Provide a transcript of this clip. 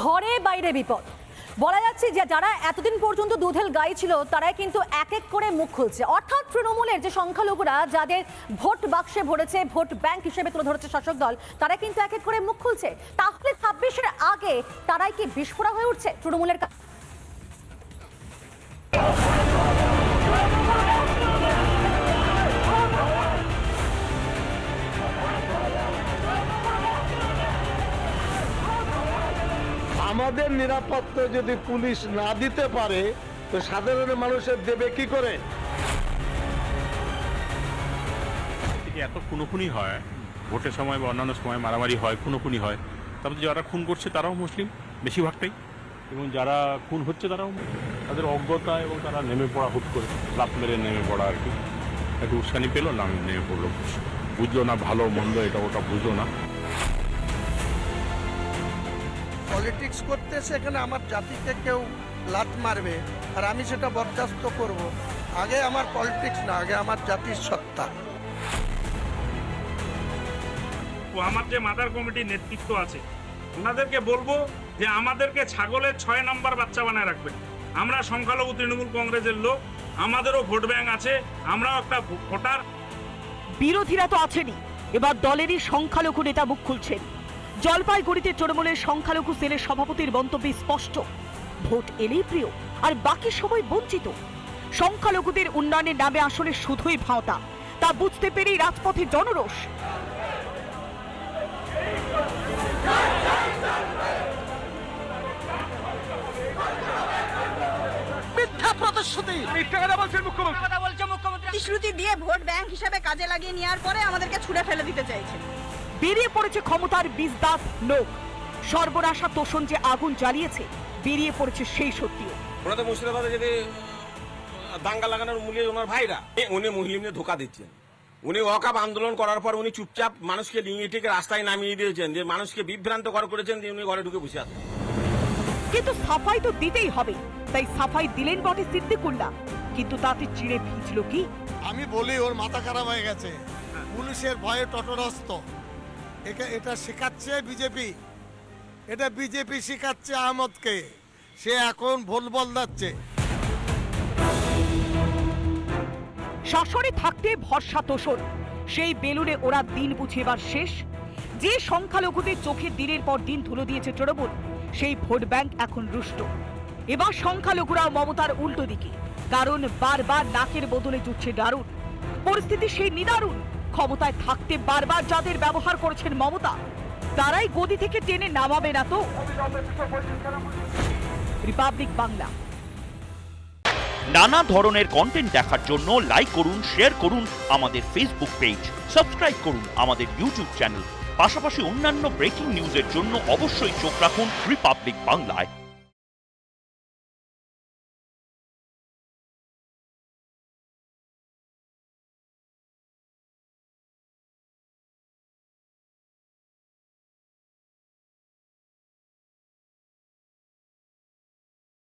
ঘরে বাইরে বিপদ। বলা যাচ্ছে যে যারা এতদিন পর্যন্ত দুধেল গাই ছিল, তারাই কিন্তু এক এক করে মুখ খুলছে। অর্থাৎ তৃণমূলের যে সংখ্যালঘুরা, যাদের ভোট বাক্সে ভরেছে, ভোট ব্যাংক হিসেবে তুলে ধরেছে শাসক দল তারা কিন্তু এক এক করে মুখ খুলছে। তাহলে ছাব্বিশের আগে তারাই কি বিস্ফোরা হয়ে উঠছে তৃণমূলের আমাদের নিরাপত্তা যদি পুলিশ না দিতে পারে, তো সাধারণ মানুষের দেবে কি করে? এত খুনোখুনি হয়, ভোটের সময় বা অন্যান্য সময় মারামারি হয়, খুনোখুনি হয়, তারপর যারা খুন করছে তারাও মুসলিম, বেশিরভাগটাই। এবং যারা খুন হচ্ছে তারাও তাদের অজ্ঞতা এবং তারা নেমে পড়া হুট করে লাভ মেরে নেমে পড়া আর কি। একটু উস্কানি পেল না নেমে পড়ল। বুঝলো না ভালো মন্দ, এটা ওটা বুঝলো না। পলিটিক্স করতে সেখানে আমার জাতিকে কেউ লাত মারবে। আর আমি সেটা বরদাস্ত করব। আগে আমার পলিটিক্স না আগে আমার জাতির সত্তা। ও আমার যে মাদার কমিটির নেতৃত্ব আছে ওনাদেরকে বলব যে আমাদেরকে ছাগলের ছয় নম্বর বাচ্চা বানায় রাখবেন আমরা সংখ্যালঘু তৃণমূল কংগ্রেসের লোক আমাদেরও ভোট ব্যাংক আছে আমরাও একটা ভোটার। বিরোধীরা তো আছেনই এবার দলেরই সংখ্যালঘু নেতা মুখ খুলছেন। জলপাইগুড়িতে তৃণমূলের সংখ্যালঘু সেলের সভাপতির মন্তব্য স্পষ্ট। ভোট এলেই প্রিয় আর বাকি সময় বঞ্চিত। সংখ্যালঘুদের উন্নয়নের নামে আসলে শুধুই ভাওতা তা বুঝতে পেরেই রাজপথে জনরোষ। প্রতিশ্রুতি দিয়ে ভোট ব্যাংক হিসাবে কাজে লাগিয়ে নেওয়ার পরে আমাদেরকে ছুড়ে ফেলে দিতে চাইছে। বেরিয়ে পড়েছে ক্ষমতার বীজদাত লোক। সর্বনাশা তোষণ যে আগুন জ্বালিয়েছে বেরিয়ে পড়েছে সেই সত্যিও। ওনাদের মুর্শিদাবাদে যদি দাঙ্গা লাগানোর মূল্য ওনার ভাইরা এ, উনি মুসলিমদের ধোকা দিচ্ছেন। উনি ওয়াকাপ আন্দোলন করার পর উনি চুপচাপ মানুষকে টিকে রাস্তায় নামিয়ে দিয়েছেন যে মানুষকে বিভ্রান্ত কর করেছেন যে উনি ঘরে ঢুকে বসে আছেন। কিন্তু সাফাই তো দিতেই হবে তাই সাফাই দিলেন বটে সিদ্দিকুল্লাহ। কিন্তু তাতে চিড়ে ভিজল কি? আমি বলি ওর মাথা খারাপ হয়ে গেছে। পুলিশের ভয়ে টটরস্ত। একে এটা শেখাচ্ছে বিজেপি। এটা বিজেপি শেখাচ্ছে আহমদকে। সে এখন ভুল বল যাচ্ছে শাসনে থাকতে ভরসা তোষণ। সেই বেলুনে ওরা দিন বুঝেবার শেষ। যে সংখ্যালঘুদের চোখে দিনের পর দিন ধুলো দিয়েছে তৃণমূল, সেই ভোট ব্যাংক এখন রুষ্ট। এবার সংখ্যালঘুরাও মমতার উল্টো দিকে। কারণ বারবার নাকের বদলে জুটছে দারুণ। পরিস্থিতি সেই নিদারুণ। ক্ষমতায় থাকতে বারবার যাদের ব্যবহার করেছেন মমতা, তারাই গদি থেকে টেনে নামাবে না তো। রিপাবলিক বাংলা। নানা ধরনের কন্টেন্ট দেখার জন্য লাইক করুন শেয়ার করুন আমাদের ফেসবুক পেজ সাবস্ক্রাইব করুন আমাদের ইউটিউব চ্যানেল পাশাপাশি অন্যান্য ব্রেকিং নিউজের জন্য অবশ্যই চোখ রাখুন রিপাবলিক বাংলায়